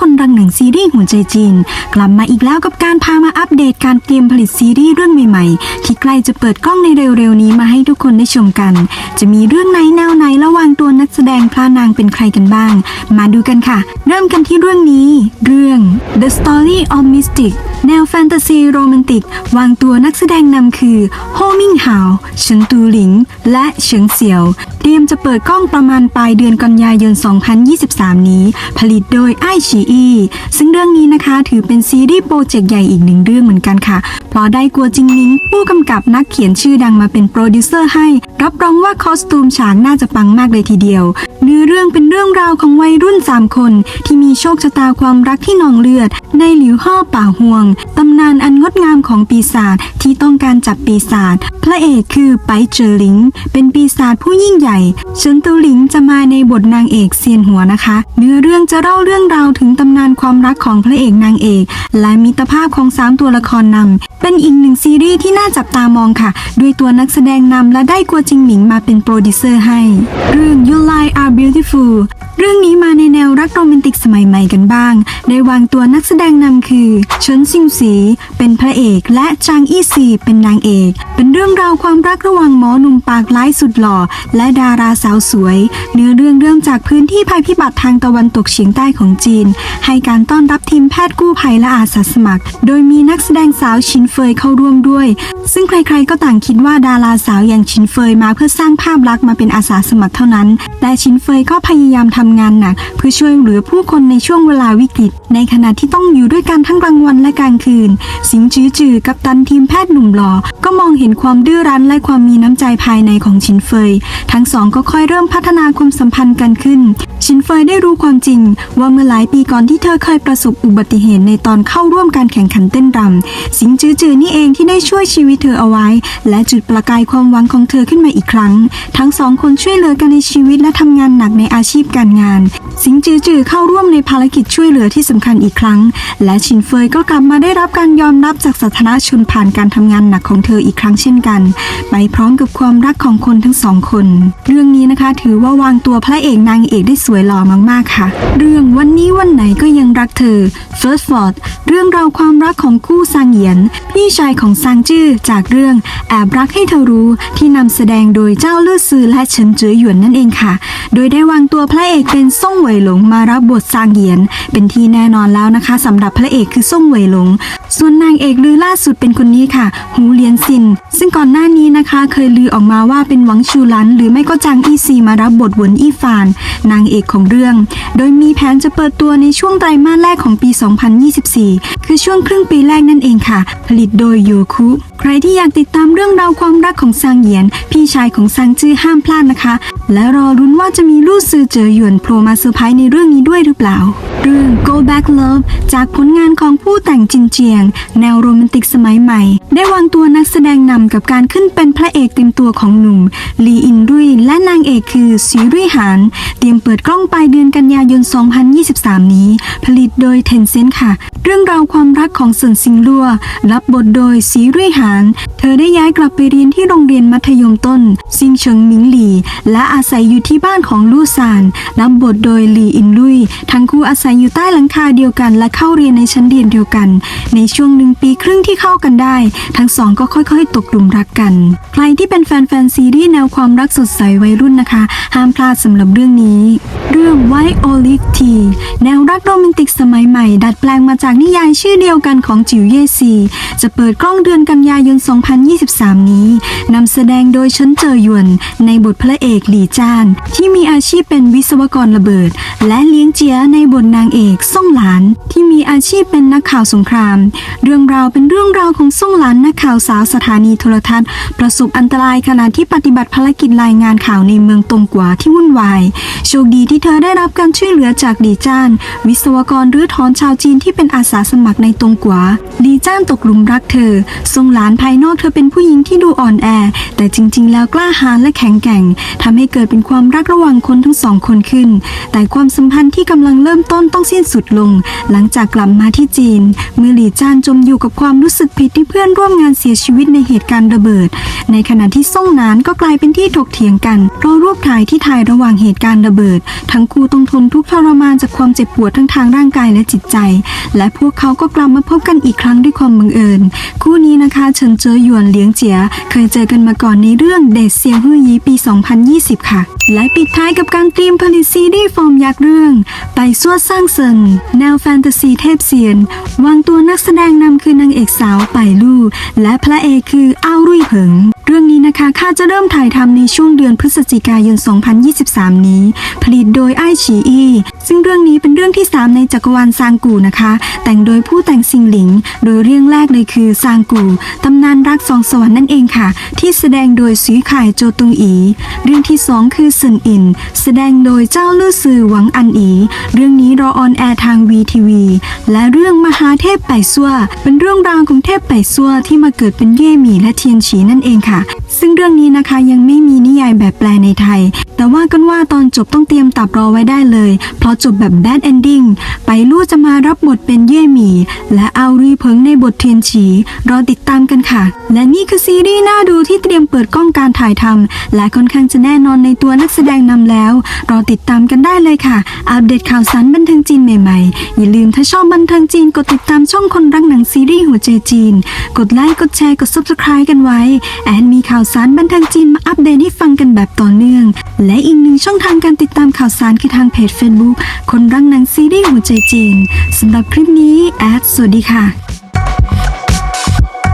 คนรังหนังซีรีส์หัวใจจีน กลับมาอีกแล้วกับการพามาอัปเดตการเตรียมผลิตซีรีส์เรื่องใหม่ๆ ที่ใกล้จะเปิดกล้องในเร็วๆนี้มาให้ทุกคนได้ชมกัน จะมีเรื่องไหนแนวไหนระหว่างตัวนักแสดงพระนางเป็นใครกันบ้าง มาดูกันค่ะ เริ่มกันที่เรื่องนี้ เรื่อง The Story of Mystic แนวแฟนตาซีโรแมนติก วางตัวนักแสดงนำคือโฮมิงฮาวเฉินตูหลิงและเฉิงเสี่ยว เตรียมจะเปิดกล้องประมาณปลายเดือนกันยายน 2023 นี้ ผลิตโดยไอชีอีซึ่งเรื่องนี้นะคะถือเป็นซีรีส์โปรเจกต์ใหญ่อีกหนึ่งเรื่องเหมือนกันค่ะ เพราะได้กัวจิงมิงผู้กำกับนักเขียนชื่อดังมาเป็นโปรดิวเซอร์ให้ รับรองว่าคอสตูมฉากน่าจะปังมากเลยทีเดียว เนื้อเรื่องเป็นเรื่องราวของวัยรุ่น 3 คน ที่มีโชคชะตาความรักที่นองเลือด ในหลิวห่อป่าห่วง ตำนานอันงดงามของปีศาจที่ต้องการจับปีศาจพระเอกคือไปเจอหลิงเป็นปีศาจผู้ยิ่งใหญ่เฉินตูหลิงจะมา บทนางเอกเซียนหัวนะคะ เนื้อเรื่องจะเล่าเรื่องราวถึงตำนานความรักของพระเอกนางเอก และมิตรภาพของสามตัวละครนำเป็นอีกหนึ่งซีรีส์ที่น่าจับตามองค่ะ ด้วยตัวนักแสดงนำและได้กัวจิงหมิงมาเป็นโปรดิวเซอร์ให้ เรื่อง You Lie Are Beautiful เรื่องนี้มาในแนวรักโรแมนติกสมัยใหม่กันบ้าง ได้วางตัวนักแสดงนำคือเฉินซิงสี เป็นพระเอกและจางอี้ซีเป็นนางเอก เป็นเรื่องราวความรักระหว่างหมอหนุ่มปากร้ายสุดหล่อ และดาราสาวสวย เนื้อเรื่องเรื่องจากพื้นที่ภัยพิบัติทางตะวันตกเฉียงใต้ของจีน ให้การต้อนรับทีมแพทย์กู้ภัยและอาสาสมัคร โดยมีนักแสดงสาวชินเฟยเข้าร่วมด้วย ซึ่งใครๆก็ต่างคิดว่าดาราสาวอย่างชินเฟยมาเพื่อสร้างภาพลักษณ์มาเป็นอาสาสมัครเท่านั้น แต่ชินเฟยก็พยายามทำงานหนัก เพื่อช่วยเหลือผู้คนในช่วงเวลาวิกฤต ในขณะที่ต้องอยู่ด้วยกันทั้งกลางวันและกลางคืน สิงจื้อจือกับตันทีมแพทย์หนุ่มหล่อก็มองเห็นความดื้อรั้นและความมีน้ำใจภายในของชินเฟย ทั้งสองก็ค่อยเริ่มพัฒนาความสัมพันธ์กันขึ้น ชินเฟยได้รู้ความจริง ว่าเมื่อหลายปีก่อนที่เธอเคยประสบอุบัติเหตุในตอนเข้าร่วมการแข่งขันเต้นรำสิงจือจือนี่เองที่ได้ช่วยชีวิตเธอเอาไว้ และจุดประกายความหวังของเธอขึ้นมาอีกครั้ง ทั้งสองคนช่วยเหลือกันในชีวิตและทำงานหนักในอาชีพการงาน สิงจือจือเข้าร่วมในภารกิจช่วยเหลือที่สำคัญอีกครั้ง และชินเฟยก็กลับมาได้รับการยอมรับจากสาธารณชนผ่านการทำงานหนักของเธออีกครั้งเช่นกัน ไปพร้อมกับความรักของคนทั้งสองคน เรื่องนี้นะคะถือว่าวางตัวพระเอกนางเอกได้สวยหล่อมากๆค่ะ เรื่องวันนี้วันไหนก็ยังรักเธอ First Ford เรื่องราวความรักของคู่ซางเหยียน พี่ชายของซางจื้อจากเรื่องแอบรักให้เธอรู้ที่นำแสดงโดยเจ้าเลื่อซือและเฉินเจ๋อหยวนนั่นเองค่ะ โดยได้วางตัวพระเอกเป็นซ่งเหวยหลงมารับบทซางเหยียน เป็นที่แน่นอนแล้วนะคะสำหรับพระเอกคือซ่งเหวยหลง ส่วนนางเอกลือล่าสุดเป็นคนนี้ค่ะ หูเลียนซิน ซึ่งก่อนหน้านี้นะคะ เคยลือออกมาว่าเป็นหวังชูหลัน หรือไม่ก็จางอี้ซีมารับบทหวนอี้ฟาน นางเอกกของเรื่อง โดยมีแผนจะเปิดตัวในช่วงไตรมาสแรกของปี 2024 คือช่วงครึ่งปีแรกนั่นเองค่ะ ผลิตโดยโยคุ ใครที่อยากติดตามเรื่องราวความรักของซางเหยียน พี่ชายของซางจื้อห้ามพลาดนะคะ และรอรุ้นว่าจะมีลู่ซือเจอหยวนโผล่มาเซอร์ไพรส์ในเรื่องนี้ด้วยหรือเปล่า เรื่อง Go Back Love จากผลงานของผู้แต่งจินเจียง แนวโรแมนติกสมัยใหม่ ได้วางตัวนักแสดงนำกับการขึ้นเป็นพระเอกเต็มตัวของหนุ่มลีอินรุยและนางเอกคือซีรุยหานเตรียมเปิดกล้องปลายเดือนกันยายน 2023 นี้ ผลิตโดยเทนเซนค่ะ เรื่องราวความรักของเซินซิงลัวรับบทโดยซีรุยหานเธอได้ย้ายกลับไปเรียนที่โรงเรียนมัธยมต้น ซิงเฉิงหมิงหลี และอาศัยอยู่ที่บ้านของลู่ซานรับบทโดยหลีอินลุย ทั้งคู่อาศัยอยู่ใต้หลังคาเดียวกันและเข้าเรียนในชั้นเรียนเดียวกัน ในช่วงหนึ่งปีครึ่งที่เข้ากันได้ ทั้งสองก็ค่อยๆ ตกหลุมรักกัน ใครที่เป็นแฟนๆซีรีส์แนวความรักสดใสวัยรุ่นนะคะ ห้ามพลาดสำหรับเรื่องนี้ เรื่อง White Olive Tea แนวรักโรแมนติกสมัยใหม่ ดัดแปลงมาจากนิยายชื่อเดียวกันของจิ๋วเยซี จะเปิดกล้องเดือนกันยายน 2023 นี้นำแสดงโดยเฉินเจอหยวน ในบทพระเอกหลี่จ้าน ที่มีอาชีพเป็นวิศวกรระเบิด และเลี้ยงเจียในบทนางเอกซ่งหลาน ที่มีอาชีพเป็นนักข่าวสงคราม เรื่องราวเป็นเรื่องราวของซ่งหลานนักข่าวสาวสถานีโทรทัศน์ ประสบอันตรายขณะที่ปฏิบัติภารกิจรายงานข่าวในเมืองตงกวาที่วุ่นวายโชคดีที่เธอได้รับการช่วยเหลือจากหลี่จ้าน วิศวกรรื้อถอนชาวจีนที่เป็นอาสาสมัครในตงกวาหลี่จ้านตกหลุมรักเธอซ่งหลานภายนอกเธอเป็นผู้หญิงที่ดูอ่อนแอ แต่จริง ๆ แล้วกล้าหาญและแข็งแกร่งทำให้เกิดเป็นความรักระหว่างคนทั้งสองคนขึ้น แต่ความสัมพันธ์ที่กำลังเริ่มต้นต้องสิ้นสุดลง หลังจากกลับมาที่จีน เมื่อหลี่จานจมอยู่กับความรู้สึกผิดที่เพื่อนร่วมงานเสียชีวิตในเหตุการณ์ระเบิด ในขณะที่ซ่งนานก็กลายเป็นที่ถกเถียงกันเพราะรูปถ่ายที่ถ่ายระหว่างเหตุการณ์ระเบิด ทั้งคู่ต้องทนทุกข์ทรมานจากความเจ็บปวดทั้งทางร่างกายและจิตใจ และพวกเขาก็กลับมาพบกันอีกครั้งด้วยความบังเอิญ คู่นี้นะคะเฉินเจอหยวนเลี้ยงเจีย เคยเจอกันมาก่อนในเรื่องเดทเซียงฮื่อยีปี 2020 ค่ะ และปิดท้ายกับการเตรียมผลิตซีรีส์ฟอร์มยักษ์เรื่องไปซั่วสร้างเซินแนวแฟนตาซีเทพเซียน วางตัวนักแสดงนำคือนางเอกสาวไปลู่ และพระเอกคืออ้าวรุ่ยเผิง เรื่องนี้นะคะคาจะเริ่มถ่ายทำในช่วงเดือนพฤศจิกายน 2023 นี้ ผลิตโดยไอฉีอีซึ่งเรื่องนี้เป็นเรื่องที่ 3 ในจักรวาลซางกูนะคะ แต่งโดยผู้แต่งซิงหลิง โดยเรื่องแรกเลยคือซางกูตำนานรักสองสวรรค์นั่นเองค่ะ ที่แสดงโดยสีไข่โจตุงอี เรื่องที่ 2 คือซึนอิน แสดงโดยเจ้าลู่ซือหวังอันอี เรื่องนี้รอออนแอร์ทางวีทีวีและเรื่องมหาเทพไป่ซัวเป็นเรื่องราวของเทพไป่ซัวที่มาเกิดเป็นเย่หมี่และเทียนฉีนั่นเองค่ะ ซึ่งเรื่องนี้นะคะยังไม่มีนิยายแบบแปลในไทย แต่ว่ากันว่าตอนจบต้องเตรียมตับรอไว้ได้เลยเพราะจบแบบแบดเอนดิ้งไปลู่จะมารับบทเป็นเย่หมี่และเอารีเพิงในบทเทียนฉี รอติดตามกันค่ะ และนี่คือซีรีส์น่าดูที่เตรียมเปิดกล้องการถ่ายทำและค่อนข้างจะแน่นอนในตัวนักแสดงนำแล้ว รอติดตามกันได้เลยค่ะ อัปเดตข่าวสารบันเทิงจีนใหม่ๆ อย่าลืมถ้าชอบบันเทิงจีนกดติดตามช่องคนรักหนังซีรีส์หัวใจจีน กดไลค์กดแชร์กด subscribe กันไว้ แอนมีข่าวสารบันเทิงจีนมาอัปเดตให้ฟังกันแบบต่อเนื่อง และอีกหนึ่งช่องทางการติดตามข่าวสารคือทางเพจ Facebook คนรักหนังซีรีส์หัวใจจีนสำหรับคลิปนี้แอดสวัสดีค่ะ